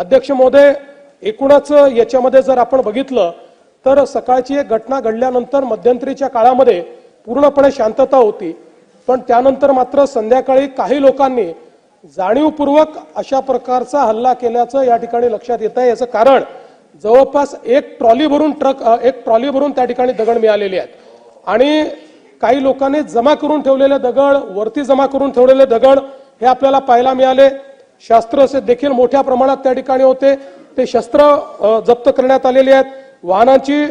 अध्यक्ष महोदय एकूणच याच्यामध्ये जर आपण बघितलं तर सकाळची एक घटना घडल्यानंतर मध्यंतरीच्या काळामध्ये पूर्णपणे शांतता होती. पण त्यानंतर मात्र संध्याकाळी काही लोकांनी जाणीवपूर्वक अशा प्रकारचा हल्ला केल्याचं या ठिकाणी लक्षात येत आहे याचं कारण जवळपास एक ट्रॉली भरून ट्रक एक ट्रॉली भरून त्या ठिकाणी दगड मिळालेले आहेत. आणि काही लोकांनी जमा करून ठेवलेले दगड वरती जमा करून ठेवलेले दगड हे आपल्याला पाहायला मिळाले. शास्त्र असे देखील मोठ्या प्रमाणात त्या ठिकाणी होते. ते शस्त्र जप्त करण्यात आलेले आहेत. वाहनांची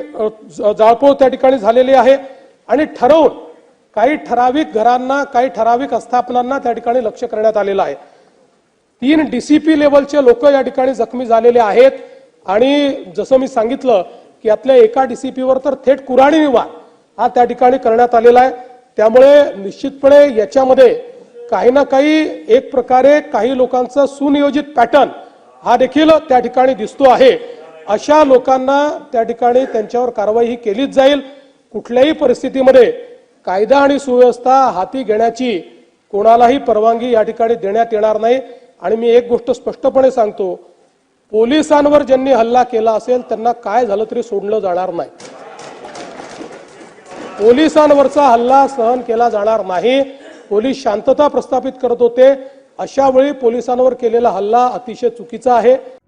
जाळपोळ त्या ठिकाणी झालेली आहे. आणि ठरवून काही ठराविक घरांना काही ठराविक आस्थापनांना त्या ठिकाणी लक्ष करण्यात आलेलं आहे. तीन डीसीपी लेवलचे लोक या ठिकाणी जखमी झालेले आहेत. आणि जसं मी सांगितलं की यातल्या एका डीसीपीवर तर थेट कुराणी निवार हा त्या ठिकाणी करण्यात आलेला आहे. त्यामुळे निश्चितपणे याच्यामध्ये काही ना काही एक प्रकारे काही लोकांचा सुनियोजित पॅटर्न हा देखील त्या ठिकाणी दिसतो आहे. अशा लोकांना त्या ठिकाणी त्यांच्यावर कारवाई ही केलीच जाईल. कुठल्याही परिस्थितीमध्ये कायदा आणि सुव्यवस्था हाती घेण्याची कोणालाही परवानगी या ठिकाणी देण्यात येणार नाही. आणि मी एक गोष्ट स्पष्टपणे सांगतो पोलिसांवर ज्यांनी हल्ला केला असेल त्यांना काय झालं तरी सोडलं जाणार नाही. पोलिसांवरचा हल्ला सहन केला जाणार नाही. पोलीस शांतता प्रस्थापित करत होते. अशा वेळी पोलिसांवर केलेला हल्ला अतिशय चुकीचा आहे.